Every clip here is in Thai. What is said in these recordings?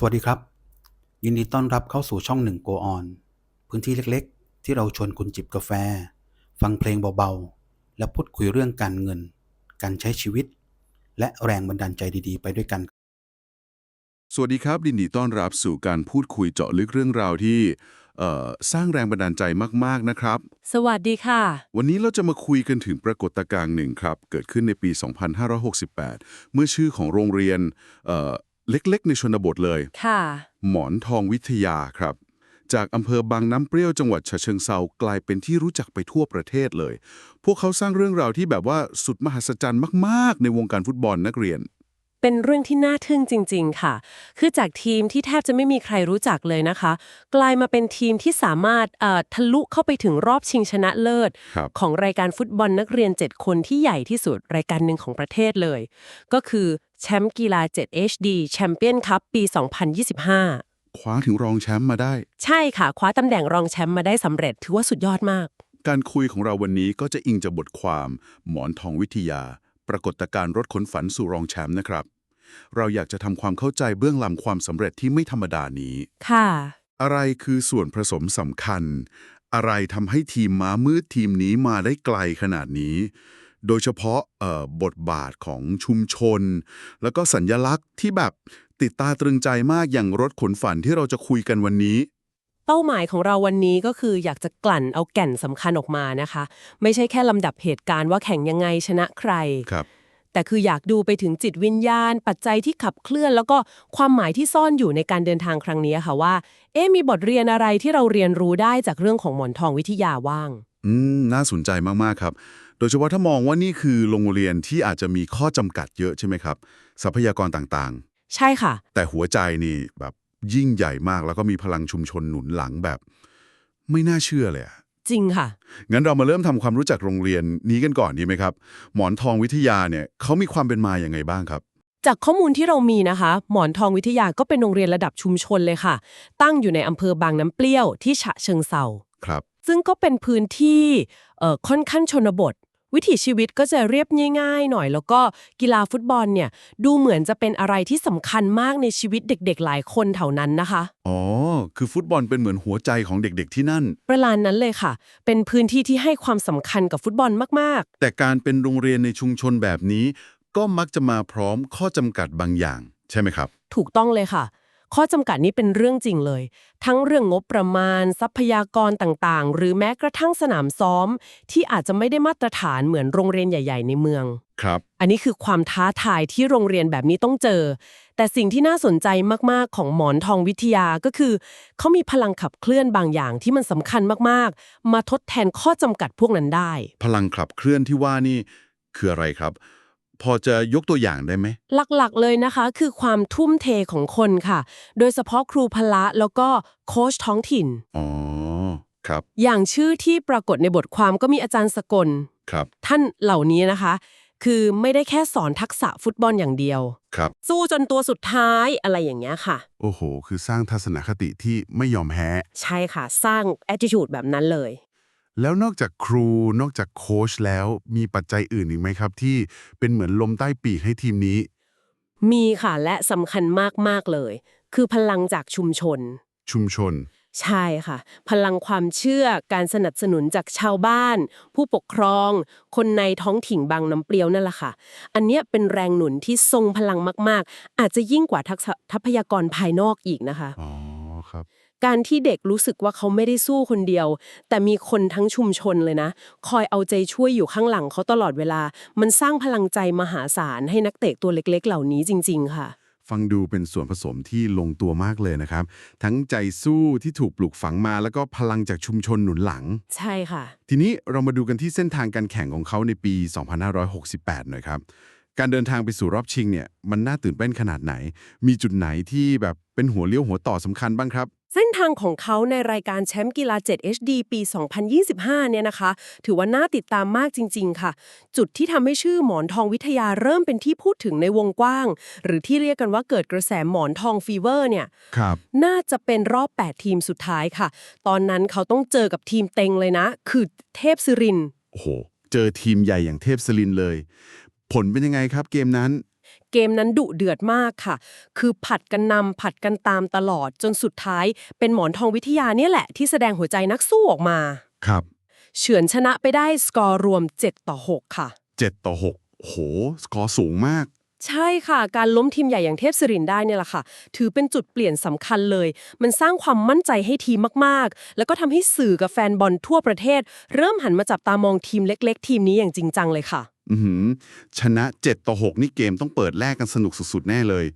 สวัสดีครับ ยินดีต้อนรับเข้าสู่ช่องหนึ่งโกออนพื้นที่เล็กๆ ที่เราชวนคุณจิบกาแฟ ฟังเพลงเบาๆ และพูดคุยเรื่องการเงิน การใช้ชีวิต และแรงบันดาลใจดีๆ ไปด้วยกัน สวัสดีครับยินดีต้อนรับสู่การพูดคุยเจาะลึกเรื่องราวที่เอ่อสร้างแรงบันดาลใจมากๆนะครับ สวัสดีค่ะ วันนี้เราจะมาคุยกันถึงปรากฏการณ์หนึ่งครับ เกิดขึ้นในปี 2568 เมื่อชื่อของโรงเรียนเอ่อ เล็กๆ ในชนบทเลย ค่ะ หมอนทองวิทยาครับ จากอำเภอบางน้ำเปรี้ยวจังหวัดฉะเชิงเซากลายเป็นที่รู้จักไปทั่วประเทศเลย พวกเขาสร้างเรื่องราวที่แบบว่าสุดมหัศจรรย์มากๆ ในวงการฟุตบอลนักเรียน เป็นเรื่องที่น่าทึ่งจริง ๆ ค่ะ คือจากทีมที่แทบจะไม่มีใครรู้จักเลยนะคะ กลายมาเป็นทีมที่สามารถเอ่อทะลุเข้าไปถึงรอบชิงชนะเลิศ ครับ ของรายการฟุตบอลนักเรียน 7 คนที่ใหญ่ที่สุดรายการหนึ่งของประเทศเลย ก็คือ แชมป์กีฬา 7 HD แชมเปี้ยนคัพปี 2025 คว้าถึงรองแชมป์มาได้ ใช่ค่ะ คว้าตำแหน่งรองแชมป์มาได้สำเร็จถือว่าสุดยอดมาก การคุยของเราวันนี้ก็จะอิงจากบทความ หมอนทองวิทยา ปรากฏการณ์รถขนฝันสู่รองแชมป์นะครับ เราอยากจะทำความเข้าใจเบื้องหลังความสำเร็จที่ไม่ธรรมดานี้ ค่ะ อะไรคือส่วนผสมสำคัญ อะไรทำให้ทีมม้ามืดทีมนี้มาได้ไกลขนาดนี้ โดยเฉพาะเอ่อบทบาทของชุมชน แล้วก็สัญญลักษณ์ที่แบบติดตาตรึงใจมากอย่างรถขนฝันที่เราจะคุยกันวันนี้ เป้าหมายของเราวันนี้ก็คืออยากจะกลั่นเอาแก่นสำคัญออกมานะคะ ไม่ใช่แค่ลำดับเหตุการณ์ว่าแข่งยังไงชนะใครครับแต่คืออยากดูไปถึงจิตวิญญาณ ปัจจัยที่ขับเคลื่อน แล้วก็ความหมายที่ซ่อนอยู่ในการเดินทางครั้งนี้ค่ะว่า เอ๊ะมีบทเรียนอะไรที่เราเรียนรู้ได้จากเรื่องของหมอนทองวิทยาว่าง อืม น่าสนใจมาก ๆ ครับ โดยเฉพาะถ้ามองว่านี่คือโรงเรียนที่อาจจะมีข้อจำกัดเยอะใช่ไหมครับ ทรัพยากรต่างใช่ค่ะๆแต่หัวใจนี่แบบยิ่งใหญ่มากแล้วก็มีพลังชุมชนหนุนหลังแบบ ไม่น่าเชื่อเลยอะจริงค่ะ งั้นเรามาเริ่มทำความรู้จักโรงเรียนนี้กันก่อนดีไหมครับ หมอนทองวิทยาเนี่ยเขามีความเป็นมาอย่างไงบ้างครับ จากข้อมูลที่เรามีนะคะ หมอนทองวิทยาก็เป็นโรงเรียนระดับชุมชนเลยค่ะ ตั้งอยู่ในอำเภอบางน้ำเปรี้ยวที่ฉะเชิงเซาครับ ซึ่งก็เป็นพื้นที่เอ่อค่อนข้างชนบท วิถีชีวิตก็จะเรียบง่ายๆหน่อย แล้วก็กีฬาฟุตบอลเนี่ย ดูเหมือนจะเป็นอะไรที่สำคัญมากในชีวิตเด็กๆ หลายคนแถวนั้นนะคะ อ๋อ คือฟุตบอลเป็นเหมือนหัวใจของเด็กๆที่นั่น ประมาณนั้นเลยค่ะ เป็นพื้นที่ที่ให้ความสำคัญกับฟุตบอลมากแต่การเป็นโรงเรียนในชุมชนแบบนี้ ก็มักจะมาพร้อมข้อจำกัดบางอย่าง ใช่ไหมครับๆถูกต้องเลยค่ะ ข้อจำกัดนี้เป็นเรื่องจริงเลย ทั้งเรื่องงบประมาณ ทรัพยากรต่างๆ หรือแม้กระทั่งสนามซ้อม ที่อาจจะไม่ได้มาตรฐานเหมือนโรงเรียนใหญ่ ๆ ในเมือง ครับ อันนี้คือความท้าทายที่โรงเรียนแบบนี้ต้องเจอ แต่สิ่งที่น่าสนใจมากๆของหมอนทองวิทยาก็คือ เขามีพลังขับเคลื่อนบางอย่างที่มันสำคัญมากๆ มาทดแทนข้อจำกัดพวกนั้นได้ พลังขับเคลื่อนที่ว่านี่คืออะไรครับ พอจะยกตัวอย่างได้ไหม หลักๆเลยนะคะ คือความทุ่มเทของคนค่ะ โดยเฉพาะครูพละแล้วก็โค้ชท้องถิ่น อ๋อ ครับ อย่างชื่อที่ปรากฏในบทความก็มีอาจารย์สกล ครับ ท่านเหล่านี้นะคะ คือไม่ได้แค่สอนทักษะฟุตบอลอย่างเดียว ครับ สู้จนตัวสุดท้ายอะไรอย่างเงี้ยค่ะ โอ้โห คือสร้างทัศนคติที่ไม่ยอมแพ้ ใช่ค่ะ สร้าง attitude แบบนั้นเลย แล้วนอกจากครูนอกจากโค้ชแล้วมีปัจจัยอื่นอีกไหมครับ ที่เป็นเหมือนลมใต้ปีกให้ทีมนี้ มีค่ะและสำคัญมาก ๆ เลย คือพลังจากชุมชน ชุมชน ใช่ค่ะ พลังความเชื่อการสนับสนุนจากชาวบ้าน ผู้ปกครอง คนในท้องถิ่นบางน้ำเปรี้ยวนั่นแหละค่ะ อันเนี้ยเป็นแรงหนุนที่ทรงพลังมาก ๆ อาจจะยิ่งกว่าทักษะทรัพยากรภายนอกอีกนะคะอ๋อครับ การที่เด็กรู้สึกว่าเขาไม่ได้สู้คนเดียว แต่มีคนทั้งชุมชนเลยนะ คอยเอาใจช่วยอยู่ข้างหลังเขาตลอดเวลา มันสร้างพลังใจมหาศาลให้นักเตะตัวเล็ก ๆ เหล่านี้จริง ๆ ค่ะ ฟังดูเป็นส่วนผสมที่ลงตัวมากเลยนะครับ ทั้งใจสู้ที่ถูกปลูกฝังมาแล้วก็พลังจากชุมชนหนุนหลัง ใช่ค่ะ ทีนี้เรามาดูกันที่เส้นทางการแข่งของเขาในปี 2568 หน่อยครับการเดินทางไปสู่รอบชิงเนี่ยมันน่าตื่นเต้นขนาดไหน มีจุดไหนที่แบบเป็นหัวเลี้ยวหัวต่อสำคัญบ้างครับ เส้นทางของเขาในรายการแชมป์กีฬา 7 HD ปี 2025 เนี่ยนะคะ ถือว่าน่าติดตามมากจริง ๆ ค่ะ จุดที่ทำให้ชื่อหมอนทองวิทยาเริ่มเป็นที่พูดถึงในวงกว้าง หรือที่เรียกกันว่าเกิดกระแสหมอนทองฟีเวอร์เนี่ยครับน่าจะเป็นรอบ 8 ทีมสุดท้ายค่ะ ตอนนั้นเขาต้องเจอกับทีมเต็งเลยนะ คือเทพศิรินทร์โอ้โห เจอทีมใหญ่อย่างเทพสลินเลย ผลเป็นยังไงครับเกมนั้น เกมนั้นดุเดือดมากค่ะ คือผัดกันนำผัดกันตามตลอดจนสุดท้าย เป็นหมอนทองวิทยาเนี่ยแหละที่แสดงหัวใจนักสู้ออกมา ครับ เฉือนชนะไปได้สกอร์รวม 7 ต่อ 6 ค่ะ 7 ต่อ 6 โห สกอร์สูงมาก ใช่ค่ะ การล้มทีมใหญ่อย่างเทพศิรินทร์ได้เนี่ยแหละค่ะ ถือเป็นจุดเปลี่ยนสำคัญเลย มันสร้างความมั่นใจให้ทีมมาก ๆ แล้วก็ทำให้สื่อกับแฟนบอลทั่วประเทศ เริ่มหันมาจับตามองทีมเล็ก ๆ ทีมนี้อย่างจริงจังเลยค่ะอือหือ ชนะ 7 ต่อ 6 นี่เกมต้องเปิดแลกกันสนุกสุดๆ แน่เลย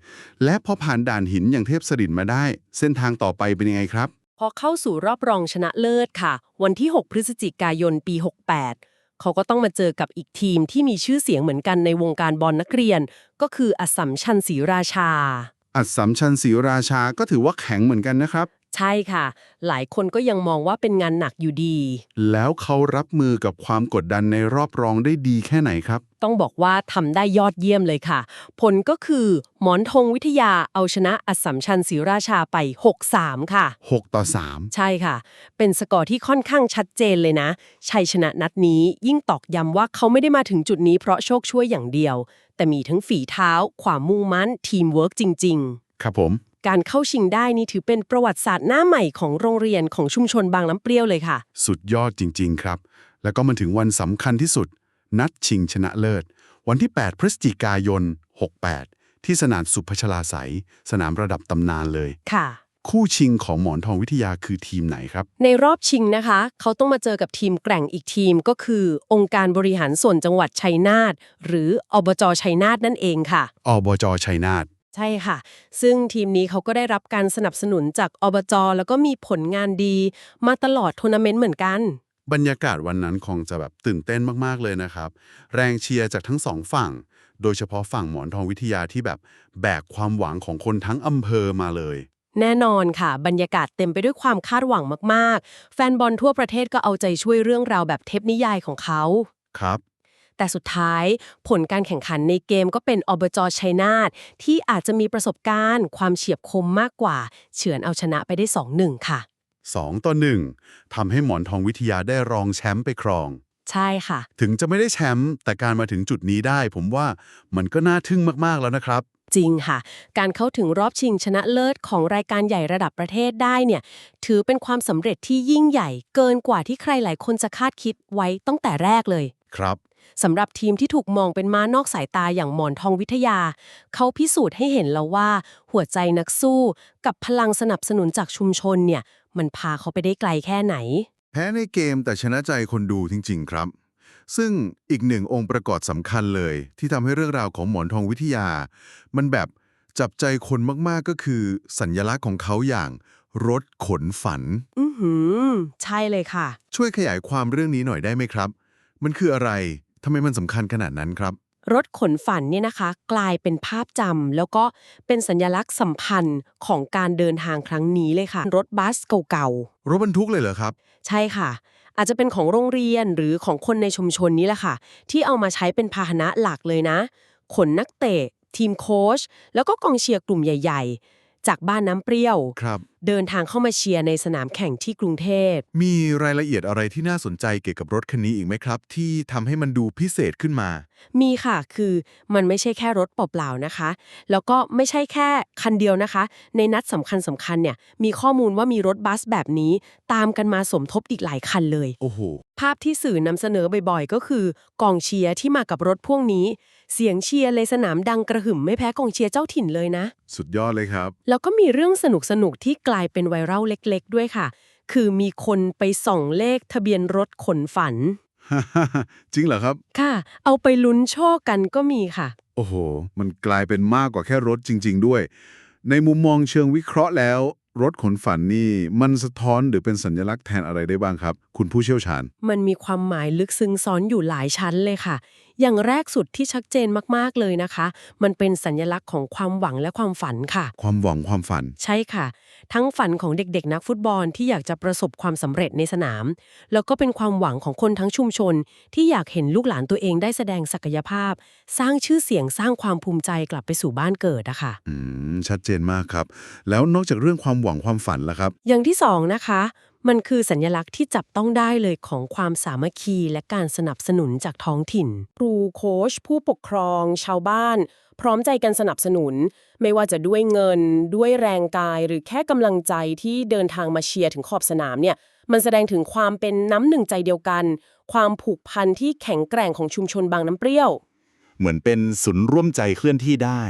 และพอผ่านด่านหินอย่างเทพสรินมาได้ เส้นทางต่อไปเป็นยังไงครับ พอเข้าสู่รอบรองชนะเลิศค่ะ วันที่ 6 พฤศจิกายนปี 68 เขาก็ต้องมาเจอกับอีกทีมที่มีชื่อเสียงเหมือนกันในวงการบอลนักเรียน ก็คืออสสัมชัญศรีราชา อัดสัมชัญศรีราชาก็ถือว่าแข็งเหมือนกันนะครับ ใช่ค่ะ หลายคนก็ยังมองว่าเป็นงานหนักอยู่ดี แล้วเขารับมือกับความกดดันในรอบรองได้ดีแค่ไหนครับ ต้องบอกว่าทำได้ยอดเยี่ยมเลยค่ะ ผลก็คือ หมอนธงวิทยาเอาชนะอสสัมชัญศรีราชาไป 6-3 ค่ะ 6 ต่อใช่ค่ะ เป็นสกอร์ที่ค่อนข้างชัดเจนเลยนะ ชัยชนะนัดนี้ยิ่งตอกย้ำว่าเขาไม่ได้มาถึงจุดนี้เพราะโชคช่วยอย่างเดียว แต่มีทั้งฝีเท้า ความมุ่งมั่นทีมเวิร์กจริงๆ3ครับผม การเข้าชิงได้นี่ถือเป็นประวัติศาสตร์หน้าใหม่ของโรงเรียนของชุมชนบางน้ำเปรี้ยวเลยค่ะ สุดยอดจริง ๆ ครับ แล้วก็มันถึงวันสำคัญที่สุด นัดชิงชนะเลิศ วันที่ 8 พฤศจิกายน 68 ที่สนามสุพัชลาไสยสนามระดับตำนานเลย ค่ะ คู่ชิงของหมอนทองวิทยาคือทีมไหนครับ ในรอบชิงนะคะ เขาต้องมาเจอกับทีมแกร่งอีกทีมก็คือ องค์การบริหารส่วนจังหวัดชัยนาทหรืออบจชัยนาทนั่นเองค่ะ อบจชัยนาท ใช่ค่ะ ซึ่งทีมนี้เขาก็ได้รับการสนับสนุนจากอบจแล้วก็มีผลงานดีมาตลอดทัวร์นาเมนต์เหมือนกัน บรรยากาศวันนั้นคงจะแบบตื่นเต้นมากๆเลยนะครับ แรงเชียร์จากทั้งสองฝั่ง โดยเฉพาะฝั่งหมอนทองวิทยาที่แบบแบกความหวังของคนทั้งอำเภอมาเลย แน่นอนค่ะ บรรยากาศเต็มไปด้วยความคาดหวังมากๆ แฟนบอลทั่วประเทศก็เอาใจช่วยเรื่องราวแบบเทปนิยายของเขาครับ แต่สุดท้ายผลการแข่งขันในเกมก็เป็นอบจชัยนาทที่อาจจะมีประสบการณ์ ความเฉียบคมมากกว่า เฉือนเอาชนะไปได้ 2-1 ค่ะ 2 ต่อ 1ทำให้หมอนทองวิทยาได้รองแชมป์ไปครอง ใช่ค่ะ ถึงจะไม่ได้แชมป์แต่การมาถึงจุดนี้ได้ ผมว่ามันก็น่าทึ่งมากๆแล้วนะครับจริงค่ะ การเข้าถึงรอบชิงชนะเลิศของรายการใหญ่ระดับประเทศได้เนี่ย ถือเป็นความสำเร็จที่ยิ่งใหญ่เกินกว่าที่ใครหลายคนจะคาดคิดไว้ตั้งแต่แรกเลย ครับ สำหรับทีมที่ถูกมองเป็นม้านอกสายตาอย่างหมอนทองวิทยา เขาพิสูจน์ให้เห็นแล้วว่า หัวใจนักสู้ กับพลังสนับสนุนจากชุมชนเนี่ย มันพาเขาไปได้ไกลแค่ไหน แพ้ในเกมแต่ชนะใจคนดูจริง ๆ ครับ ซึ่งอีกหนึ่งองค์ประกอบสำคัญเลย ที่ทำให้เรื่องราวของหมอนทองวิทยา มันแบบจับใจคนมากๆก็คือ สัญญลักษณ์ของเขาอย่างรถขนฝัน อือหือ ใช่เลยค่ะ ช่วยขยายความเรื่องนี้หน่อยได้ไหมครับ มันคืออะไร ทำไมมันสำคัญขนาดนั้นครับ รถขนฝันเนี่ยนะคะ กลายเป็นภาพจำแล้วก็เป็นสัญลักษณ์สัมพันธ์ของการเดินทางครั้งนี้เลยค่ะ รถบัสเก่าๆ รถบรรทุกเลยเหรอครับ ใช่ค่ะ อาจจะเป็นของโรงเรียนหรือของคนในชุมชนนี้แหละค่ะ ที่เอามาใช้เป็นพาหนะหลักเลยนะ ขนนักเตะ ทีมโค้ชแล้วก็กองเชียร์กลุ่มใหญ่ ๆ จากบ้านน้ำเปรี้ยว ครับ เดินทางเข้ามาเชียร์ในสนามแข่งที่กรุงเทพ มีรายละเอียดอะไรที่น่าสนใจเกี่ยวกับรถคันนี้อีกไหมครับ ที่ทำให้มันดูพิเศษขึ้นมา มีค่ะ คือมันไม่ใช่แค่รถเปล่าๆนะคะ แล้วก็ไม่ใช่แค่คันเดียวนะคะ ในนัดสำคัญสำคัญๆเนี่ย มีข้อมูลว่ามีรถบัสแบบนี้ ตามกันมาสมทบอีกหลายคันเลย โอ้โห ภาพที่สื่อนำเสนอบ่อยๆ ก็คือกองเชียร์ที่มากับรถพ่วงนี้ เสียงเชียร์ในสนามดังกระหึ่มไม่แพ้กองเชียร์เจ้าถิ่นเลยนะ สุดยอดเลยครับ แล้วก็มีเรื่องสนุกๆที่กลายเป็นไวรัลเล็ก ๆ ด้วยค่ะ คือมีคนไปส่องเลขทะเบียนรถขนฝัน จริงเหรอครับ ค่ะ เอาไปลุ้นโชคกันก็มีค่ะ โอ้โห มันกลายเป็นมากกว่าแค่รถจริง ๆ ด้วย ในมุมมองเชิงวิเคราะห์แล้ว รถขนฝันนี่มันสะท้อนหรือเป็นสัญลักษณ์แทนอะไรได้บ้างครับ คุณผู้เชี่ยวชาญ มันมีความหมายลึกซึ้งซ้อนอยู่หลายชั้นเลยค่ะ อย่างแรกสุดที่ชัดเจนมากๆเลยนะคะ มันเป็นสัญลักษณ์ของความหวังและความฝันค่ะ ความหวังความฝัน ใช่ค่ะ ทั้งฝันของเด็กๆ นักฟุตบอลที่อยากจะประสบความสำเร็จในสนาม แล้วก็เป็นความหวังของคนทั้งชุมชน ที่อยากเห็นลูกหลานตัวเองได้แสดงศักยภาพ สร้างชื่อเสียงสร้างความภูมิใจกลับไปสู่บ้านเกิดอะค่ะอืมชัดเจนมากครับ แล้วนอกจากเรื่องความหวังความฝันล่ะครับ อย่างที่สองนะคะ มันคือสัญลักษณ์ที่จับต้องได้เลยของความสามัคคีและการสนับสนุนจากท้องถิ่น ครูโค้ชผู้ปกครอง ชาวบ้าน พร้อมใจกันสนับสนุน ไม่ว่าจะด้วยเงิน ด้วยแรงกาย หรือแค่กำลังใจที่เดินทางมาเชียร์ถึงขอบสนามเนี่ยมันแสดงถึงความเป็นน้ำหนึ่งใจเดียวกัน ความผูกพันที่แข็งแกร่งของชุมชนบางน้ำเปรี้ยว เหมือนเป็นศูนย์ร่วมใจเคลื่อนที่ได้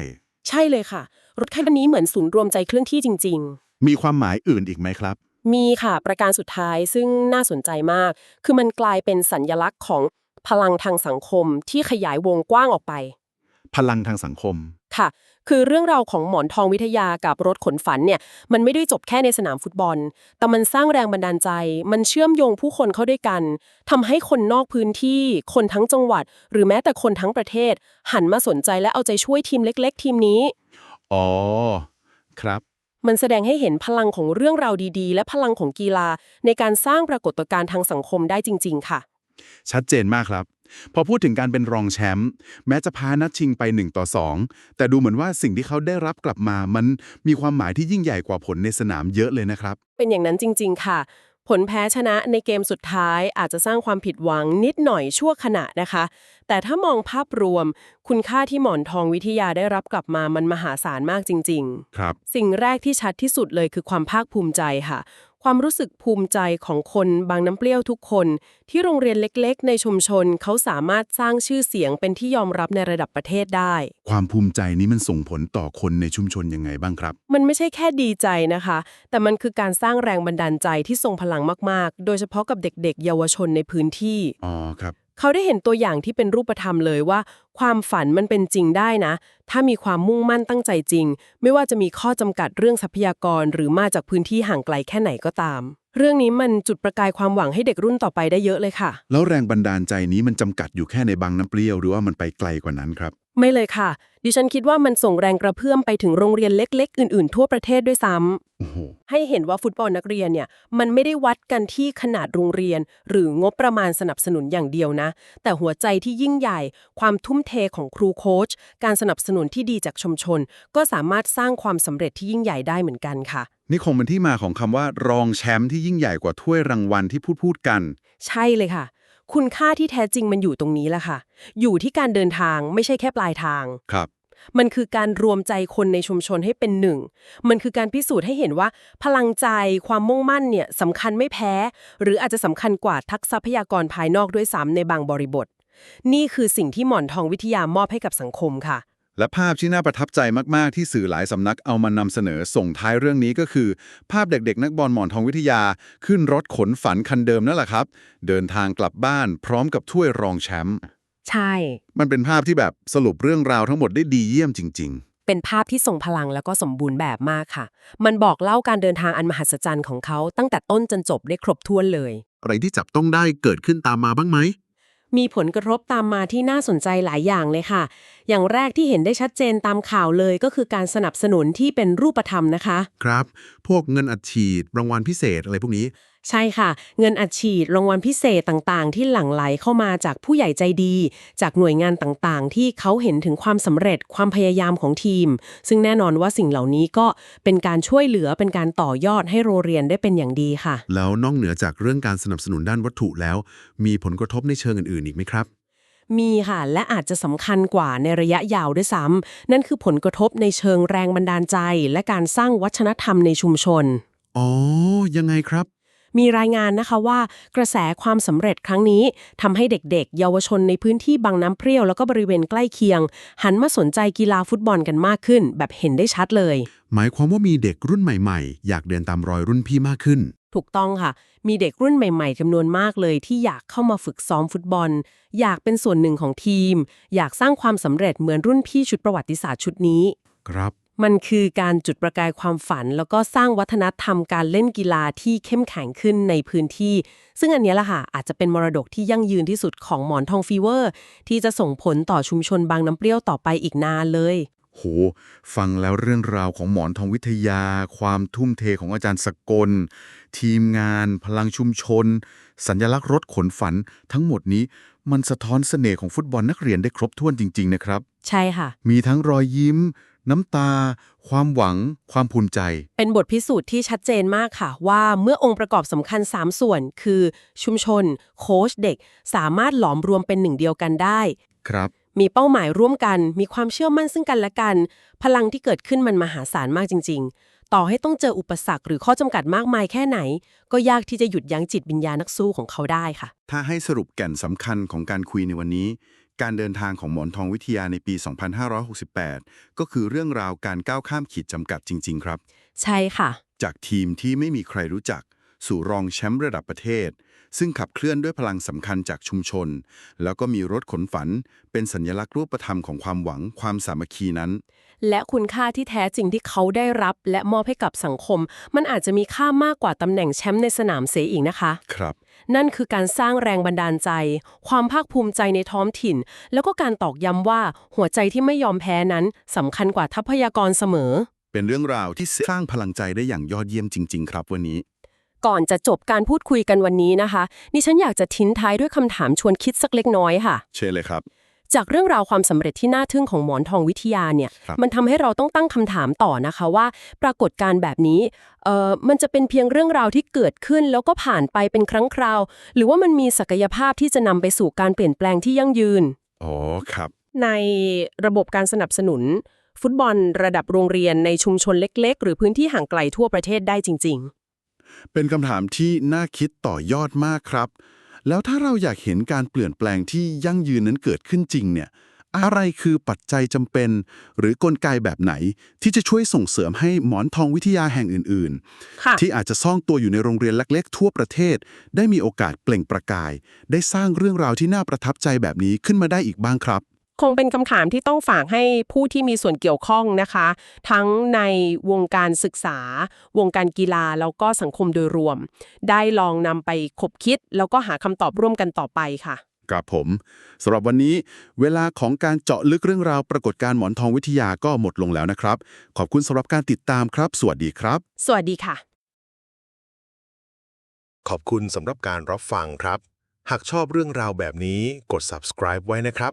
ใช่เลยค่ะ รถคันนี้เหมือนศูนย์รวมใจเคลื่อนที่จริง ๆ มีความหมายอื่นอีกไหมครับ มีค่ะ ประการสุดท้ายซึ่งน่าสนใจมาก คือมันกลายเป็นสัญญลักษณ์ของพลังทางสังคมที่ขยายวงกว้างออกไป พลังทางสังคมค่ะ คือเรื่องราวของหมอนทองวิทยากับรถขนฝันเนี่ย มันไม่ได้จบแค่ในสนามฟุตบอล แต่มันสร้างแรงบันดาลใจ มันเชื่อมโยงผู้คนเข้าด้วยกันทำให้คนนอกพื้นที่ คนทั้งจังหวัด หรือแม้แต่คนทั้งประเทศ หันมาสนใจและเอาใจช่วยทีมเล็ก ๆ ทีมนี้ อ๋อ ครับ มันแสดงให้เห็นพลังของเรื่องราวดีๆ และพลังของกีฬา ในการสร้างปรากฏการณ์ทางสังคมได้จริง ๆ ค่ะ ชัดเจนมากครับ พอพูดถึงการเป็นรองแชมป์แม้จะพานัดชิงไป1ต่อ2 แต่ดูเหมือนว่าสิ่งที่เขาได้รับกลับมา มันมีความหมายที่ยิ่งใหญ่กว่าผลในสนามเยอะเลยนะครับ เป็นอย่างนั้นจริง ๆ ค่ะ ผลแพ้ชนะในเกมสุดท้ายอาจจะสร้างความผิดหวังนิดหน่อยชั่วขณะนะคะ แต่ถ้ามองภาพรวม คุณค่าที่หมอนทองวิทยาได้รับกลับมามันมหาศาลมากจริง ๆ ครับ สิ่งแรกที่ชัดที่สุดเลยคือความภาคภูมิใจค่ะ ความรู้สึกภูมิใจของคนบางน้ำเปรี้ยวทุกคน ที่โรงเรียนเล็กๆ ในชุมชนเขาสามารถสร้างชื่อเสียงเป็นที่ยอมรับในระดับประเทศได้ ความภูมิใจนี้มันส่งผลต่อคนในชุมชนยังไงบ้างครับ มันไม่ใช่แค่ดีใจนะคะ แต่มันคือการสร้างแรงบันดาลใจที่ทรงพลังมากๆ โดยเฉพาะกับเด็กๆ เยาวชนในพื้นที่ อ๋อครับ เขาได้เห็นตัวอย่างที่เป็นรูปธรรมเลยว่า ความฝันมันเป็นจริงได้นะ ถ้ามีความมุ่งมั่นตั้งใจจริง ไม่ว่าจะมีข้อจำกัดเรื่องทรัพยากร หรือมาจากพื้นที่ห่างไกลแค่ไหนก็ตาม เรื่องนี้มันจุดประกายความหวังให้เด็กรุ่นต่อไปได้เยอะเลยค่ะ แล้วแรงบันดาลใจนี้มันจำกัดอยู่แค่ในบางน้ำเปรี้ยวหรือว่ามันไปไกลกว่านั้นครับ ไม่เลยค่ะ ดิฉันคิดว่ามันส่งแรงกระเพื่อมไปถึงโรงเรียนเล็ก ๆ อื่น ๆ ทั่วประเทศด้วยซ้ำโอ้โหให้เห็นว่าฟุตบอลนักเรียนเนี่ยมันไม่ได้วัดกันที่ขนาดโรงเรียน หรืองบประมาณสนับสนุนอย่างเดียวนะ แต่หัวใจที่ยิ่งใหญ่ ความทุ่มเทของครูโค้ชการสนับสนุนที่ดีจากชุมชน ก็สามารถสร้างความสำเร็จที่ยิ่งใหญ่ได้เหมือนกันค่ะ นี่คงเป็นที่มาของคำว่ารองแชมป์ที่ยิ่งใหญ่กว่าถ้วยรางวัลที่พูดพูดกัน ใช่เลยค่ะ คุณค่าที่แท้จริงมันอยู่ตรงนี้แหละค่ะ อยู่ที่การเดินทางไม่ใช่แค่ปลายทาง ครับ มันคือการรวมใจคนในชุมชนให้เป็นหนึ่ง มันคือการพิสูจน์ให้เห็นว่า พลังใจความมุ่งมั่นเนี่ยสำคัญไม่แพ้ หรืออาจจะสำคัญกว่าทักษทรัพยากรภายนอกด้วยซ้ำในบางบริบท นี่คือสิ่งที่หมอนทองวิทยามอบให้กับสังคมค่ะ และภาพที่น่าประทับใจมาก ๆ ที่สื่อหลายสำนักเอามานำเสนอส่งท้ายเรื่องนี้ก็คือ ภาพเด็ก ๆ นักบอลหมอนทองวิทยา ขึ้นรถขนฝันคันเดิมนั่นแหละครับ เดินทางกลับบ้านพร้อมกับถ้วยรองแชมป์ใช่ มันเป็นภาพที่แบบสรุปเรื่องราวทั้งหมดได้ดีเยี่ยมจริงเป็นภาพที่ทรงพลังแล้วก็สมบูรณ์แบบมากค่ะ มันบอกเล่าการเดินทางอันมหัศจรรย์ของเขาตั้งแต่ต้นจนจบได้ครบถ้วนเลย อะไรที่จับต้องได้เกิดขึ้นตามมาบ้างไหม มีผลกระทบตามมาที่น่าสนใจหลายอย่างเลยค่ะ อย่างแรกที่เห็นได้ชัดเจนตามข่าวเลยก็คือการสนับสนุนที่เป็นรูปธรรมนะคะ ครับ พวกเงินอัดฉีดรางวัลพิเศษอะไรพวกนี้ ใช่ค่ะ เงินอัดฉีดรางวัลพิเศษต่างๆ ที่หลั่งไหลเข้ามาจากผู้ใหญ่ใจดี จากหน่วยงานต่างๆ ที่เขาเห็นถึงความสำเร็จความพยายามของทีม ซึ่งแน่นอนว่าสิ่งเหล่านี้ก็เป็นการช่วยเหลือเป็นการต่อยอดให้โรงเรียนได้เป็นอย่างดีค่ะ แล้วนอกเหนือจากเรื่องการสนับสนุนด้านวัตถุแล้ว มีผลกระทบในเชิงอื่นๆอีกไหมครับมีค่ะ และอาจจะสำคัญกว่าในระยะยาวด้วยซ้ำนั่นคือผลกระทบในเชิงแรงบันดาลใจ และการสร้างวัฒนธรรมในชุมชน อ๋อ ยังไงครับ มีรายงานนะคะว่ากระแสความสำเร็จครั้งนี้ทำให้เด็กๆ เยาวชนในพื้นที่บางน้ำเปรี้ยวแล้วก็บริเวณใกล้เคียง หันมาสนใจกีฬาฟุตบอลกันมากขึ้น แบบเห็นได้ชัดเลย หมายความว่ามีเด็กรุ่นใหม่ๆ อยากเดินตามรอยรุ่นพี่มากขึ้น ถูกต้องค่ะ มีเด็กรุ่นใหม่ ๆจำนวนมากเลย ที่อยากเข้ามาฝึกซ้อมฟุตบอล อยากเป็นส่วนหนึ่งของทีม อยากสร้างความสำเร็จเหมือนรุ่นพี่ชุดประวัติศาสตร์ชุดนี้ ครับ มันคือการจุดประกายความฝัน แล้วก็สร้างวัฒนธรรมการเล่นกีฬาที่เข้มแข็งขึ้นในพื้นที่ ซึ่งอันเนี้ยแหละค่ะ อาจจะเป็นมรดกที่ยั่งยืนที่สุดของหมอนทองฟีเวอร์ ที่จะส่งผลต่อชุมชนบางน้ำเปรี้ยวต่อไปอีกนานเลยๆโห ฟังแล้วเรื่องราวของหมอนทองวิทยา ความทุ่มเทของอาจารย์สกล ทีมงาน พลังชุมชน สัญลักษณ์รถขนฝัน ทั้งหมดนี้มันสะท้อนเสน่ห์ของฟุตบอลนักเรียนได้ครบถ้วนจริง ๆ นะครับ ใช่ค่ะ มีทั้งรอยยิ้ม น้ำตา ความหวัง ความภูมิใจ เป็นบทพิสูจน์ที่ชัดเจนมากค่ะ ว่าเมื่อองค์ประกอบสำคัญ 3 ส่วน คือชุมชน โค้ชเด็ก สามารถหลอมรวมเป็นหนึ่งเดียวกันได้ ครับ มีเป้าหมายร่วมกัน มีความเชื่อมั่นซึ่งกันและกัน พลังที่เกิดขึ้นมันมหาศาลมากจริง ๆ ต่อให้ต้องเจออุปสรรคหรือข้อจำกัดมากมายแค่ไหน ก็ยากที่จะหยุดยั้งจิตวิญญาณนักสู้ของเขาได้ค่ะ ถ้าให้สรุปแก่นสำคัญของการคุยในวันนี้ การเดินทางของหมอนทองวิทยาในปี 2568 ก็คือเรื่องราวการก้าวข้ามขีดจำกัดจริง ๆ ครับ ใช่ค่ะ จากทีมที่ไม่มีใครรู้จัก สู่รองแชมป์ระดับประเทศ ซึ่งขับเคลื่อนด้วยพลังสำคัญจากชุมชน แล้วก็มีรถขนฝัน เป็นสัญลักษณ์รูปธรรมของความหวังความสามัคคีนั้น และคุณค่าที่แท้จริงที่เขาได้รับ และมอบให้กับสังคม มันอาจจะมีค่ามากกว่าตำแหน่งแชมป์ในสนามเสียอีกนะคะ ครับ นั่นคือการสร้างแรงบันดาลใจ ความภาคภูมิใจในท้องถิ่น แล้วก็การตอกย้ำว่าหัวใจที่ไม่ยอมแพ้นั้นสำคัญกว่าทรัพยากรเสมอ เป็นเรื่องราวที่สร้างพลังใจได้อย่างยอดเยี่ยมจริง ๆ ครับวันนี้ ก่อนจะจบการพูดคุยกันวันนี้นะคะดิฉันอยากจะทิ้งท้ายด้วยคำถามชวนคิดสักเล็กน้อยค่ะ เชิญเลยครับ จากเรื่องราวความสำเร็จที่น่าทึ่งของหมอนทองวิทยาเนี่ยครับมันทำให้เราต้องตั้งคำถามต่อนะคะว่า ปรากฏการณ์แบบนี้เอ่อมันจะเป็นเพียงเรื่องราวที่เกิดขึ้น แล้วก็ผ่านไปเป็นครั้งคราว หรือว่ามันมีศักยภาพที่จะนำไปสู่การเปลี่ยนแปลงที่ยั่งยืนอ๋อครับ ในระบบการสนับสนุน ฟุตบอลระดับโรงเรียนในชุมชนเล็ก ๆ หรือพื้นที่ห่างไกลทั่วประเทศได้จริงเป็นคำถามที่น่าคิดต่อยอดมากครับ แล้วถ้าเราอยากเห็นการเปลี่ยนแปลงที่ยั่งยืนนั้นเกิดขึ้นจริงเนี่ย อะไรคือปัจจัยจำเป็น หรือกลไกแบบไหนที่จะช่วยส่งเสริมให้หมอนทองวิทยาแห่งอื่นๆค่ะๆที่อาจจะซ่องตัวอยู่ในโรงเรียนเล็กๆ ทั่วประเทศ ได้มีโอกาสเปล่งประกาย ได้สร้างเรื่องราวที่น่าประทับใจแบบนี้ขึ้นมาได้อีกบ้างครับ คงเป็นคำถามที่ต้องฝากให้ผู้ที่มีส่วนเกี่ยวข้องนะคะ ทั้งในวงการศึกษา วงการกีฬาแล้วก็สังคมโดยรวม ได้ลองนำไปคบคิด แล้วก็หาคำตอบร่วมกันต่อไปค่ะครับผมสำหรับวันนี้ เวลาของการเจาะลึกเรื่องราวปรากฏการณ์หมอนทองวิทยาก็หมดลงแล้วนะครับ ขอบคุณสำหรับการติดตามครับ สวัสดีครับ สวัสดีค่ะ ขอบคุณสำหรับการรับฟังครับ หากชอบเรื่องราวแบบนี้กด subscribe ไว้นะครับ